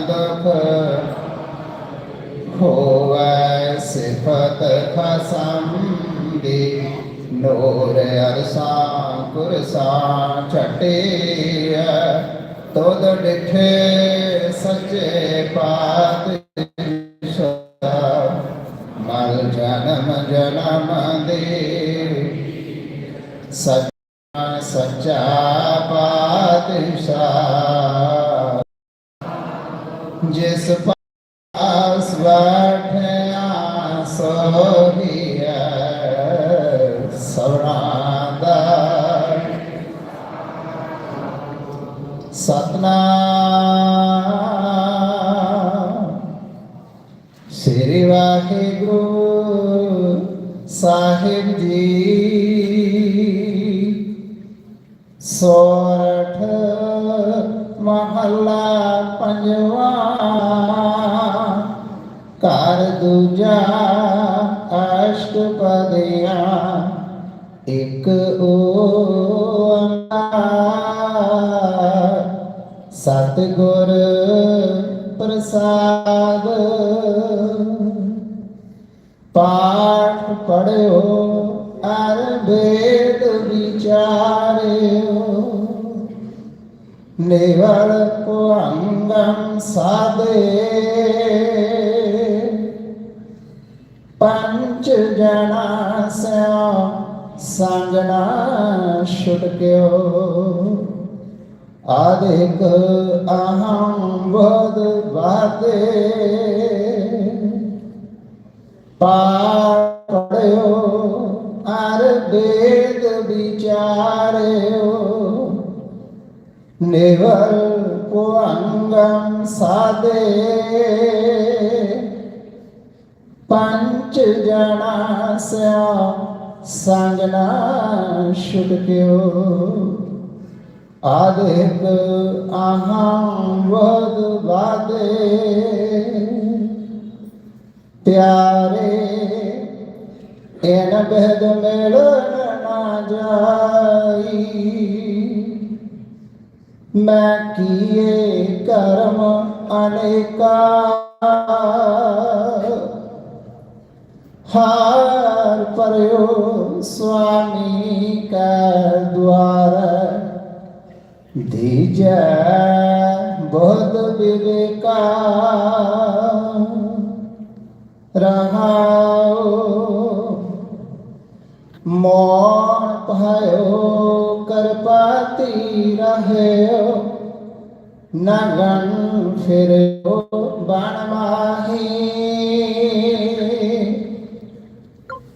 ਦੁਖ ਹੋਵੈ ਸਿਫਤ ਖਸਮ ਦੀ ਨੂਰ ਅਰਸਾਂ ਕੁਰਸਾਂ ਛਟਿਆ ਤੋਦ ਡਿਠੇ ਸੱਚੇ ਪਾਤਸ਼ਾਹ, ਮਲ ਜਨਮ ਜਨਮ ਦੇ। ਸੱਚਾ ਜਿਸ ਪਾਸ ਬੈਠਿਆ ਸੋਹੀਐ ਸਵਰਾਂ ਦਾ। ਸਤਨਾਮ। ਸ੍ਰੀ ਵਾਹਿਗੁਰੂ ਸਾਹਿਬ ਜੀ ਮਹੱਲਾ ਪੰਜਵਾ ਘਰ ਦੂਜਾ ਅਸ਼ਟਪਦੀਆਂ ਇੱਕ ਓੰਕਾਰ ਸਤਿਗੁਰ ਪ੍ਰਸਾਦ ਪਾਠ ਪੜਿਓ ਅਰ ਵੇਦ ਵਿਚਾਰਿਓ। ਨਿਵਲ ਪੁਅੰਗਮ ਸਾਦੇ ਪੰਚ ਜਣਾ ਸਿਆ ਸੰਗਣਾ ਛੁਟਕਿਓ ਆਦਿਕ ਅਹੰ ਬੋਧ ਵਾਦੇ ਪਾਠ ਪੜਿਓ ਅਰ ਵੇਦ ਵਿਚਾਰਿਓ ਸਾਦੇ ਪੰਚ ਜਣਾ ਸਿਆ ਸੰਗਨਾ ਛੁਟਕਿਓ ਆਦਿਕ ਅਹੰ ਵਦ ਵਾਦੇ ਪਿਆਰੇ ਐਨ ਬਹਿਦ ਮਿਲਣ ਨਾ ਜਾਈ ਮੈਂ ਕੀਏ ਕਰਮ ਅਨੇਕਾ। ਹਾਰ ਪਰਿਓ ਸੁਆਮੀ ਕਾ ਦੁਆਰ। ਦੀਜੈ ਬੋਧ ਵਿਵੇਕਾ। ਰਹਾਉ ਮੋਣ ਭਇਓ ਕਰਪਾਤੀ ਰਹਿਓ। ਨਗਨ ਫਿਰਿਓ ਬਣ ਮਾਹੀ।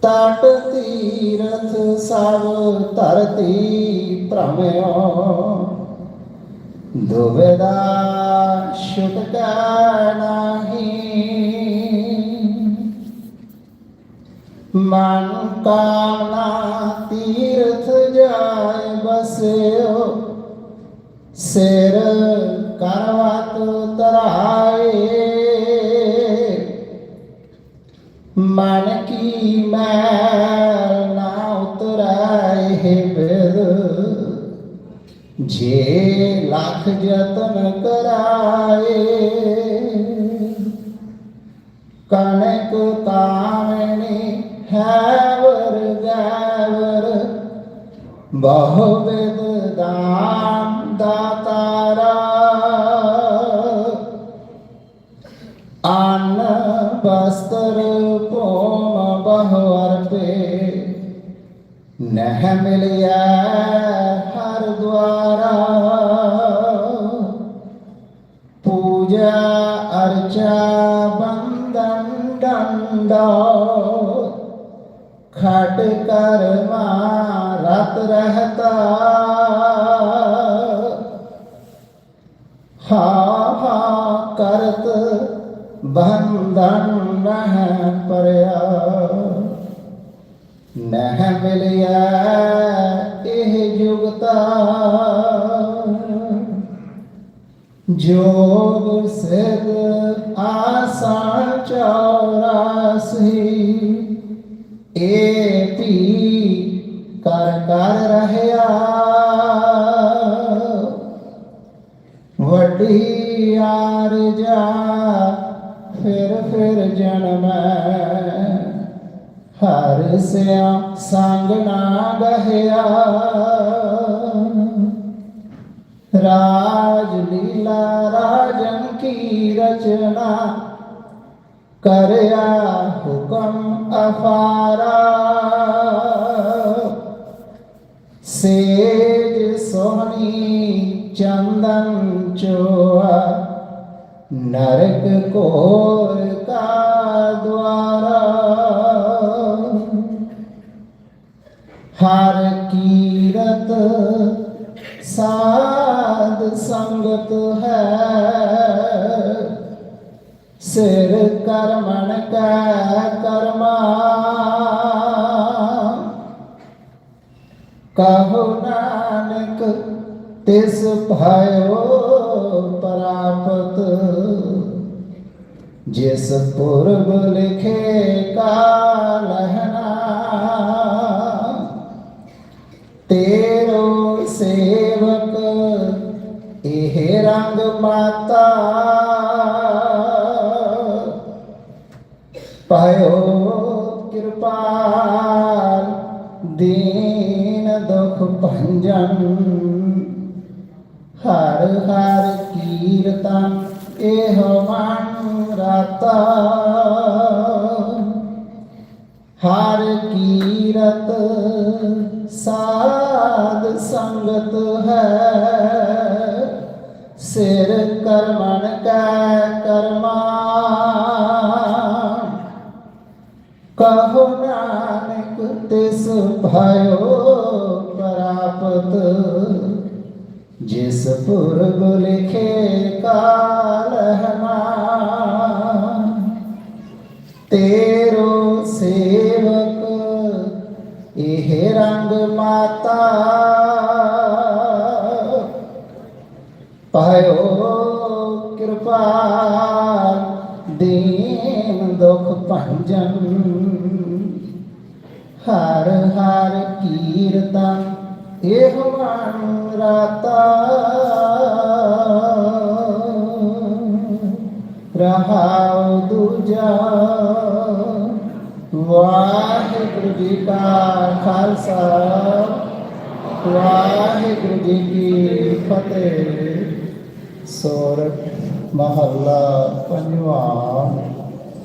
ਤਟ ਤੀਰਥ ਸਭ ਧਰਤੀ ਭ੍ਰਮਿਓ। ਦੁਬੇਦਾ ਛੁਟਕਾ ਨਹੀਂ। ਮਨ ਕਾਮਨਾ ਤੀਰਥ ਜਾਏ ਬਸਿਓ, ਸਿਰ ਕਰਵਤ ਤਰਾਏ ਮਨ ਕੀ ਮੈਲ ਨਾ ਉਤਰਾਏ ਹੈ ਬਿਦ ਜੇ ਲੱਖ ਯਤਨ ਕਰਾਏ। ਕਣਕ ਕਾਮਣੀ ਹੈਵਰ ਗੈਵਰ ਬਹੁ ਵਿਦ ਦਾਨ ਦਾਤਾਰਾ। ਅੰਨ ਬਸਤਰ ਭੋਮ ਬਹੁ ਅਰਪੇ, ਨਹਿ ਮਿਲਿਆ ਹਰ ਦੁਆਰਾ। ਪੂਜਾ ਅਰਚਾ ਬੰਦਨ ਡੰਡਾ ਖਟ ਕਰ ਰਤ ਰਹਤਾ। ਹਾ ਹਾ, ਕਰਤ ਬੰਧਨ ਨਹਿ ਪਰਿਆ। ਨਹਿ ਮਿਲਿਆ ਇਹ ਜੁਗਤਾ। ਜੋਗ ਸਿਰ ਆਸਾਨ ਚੌਰਾਸੀ ਏ ਪੀ ਕਰ ਕਰ ਰਹਿਆ। ਵੱਡੀ ਆਰਜਾ ਫਿਰ ਫਿਰ ਜਨਮੈ ਹਰ ਸਿਆ ਸੰਗ ਨਾ ਗਹਿਆ। ਰਾਜ ਲੀਲਾ ਰਾਜਨ ਕੀ ਰਚਨਾ ਕਰਿਆ ਹੁਕਮ ਅਫਾਰਾ ਸੇਜ ਸੋਹਣੀ ਚੰਦਨ ਚੋਆ, ਨਰਕ ਕੋਰ ਕਾ ਦੁਆਰਾ। ਹਰ ਕੀਰਤ ਸਾਧ ਸੰਗਤ ਹੈ। ਸਿਰ ਕਰਮਣ ਕੈ ਕਰਮਾ। ਕਹੋ ਨਾਨਕ ਤਿਸ ਭਇਓ ਪ੍ਰਾਪਤ। ਜਿਸ ਪੁਰਬ ਲਿਖੇ ਕਾਲਹਨਾ ਤੇ ਕਿਰਪਾਲ ਦੀਨ ਦੁਖ ਭੰਜਨ। ਹਰ ਹਰ ਕੀਰਤਨ ਇਹ ਮਨ ਰਾਤਾ। ਹਰ ਕੀਰਤ ਸਾਧ ਸੰਗਤ ਹੈ। ਸਿਰ ਕਰਮਣ ਕੈ ਕਰਮਾ ਕਹੋ ਨਾਨਕ ਤਿਸ ਭਇਓ ਪ੍ਰਾਪਤ, ਜਿਸ ਪੁਰਬ ਲਿਖੇ ਕਾਲਹਨਾ ਤੇਰੋ ਸੇਵਕ ਇਹ ਰੰਗ ਮਾਤਾ ਪਾਇਓ ਹਰ ਹਰ ਕੀਰਤਨ, ਇਹ ਮਨ ਰਾਤਾ। ਰਹਾਉ ਦੂਜਾ। ਵਾਹਿਗੁਰੂ ਜੀ ਕਾ ਖਾਲਸਾ, ਵਾਹਿਗੁਰੂ ਜੀ ਕੀ ਫਤਿਹ। ਸੋਰਠ ਮਹੱਲਾ ਪੰਜਵਾਂ।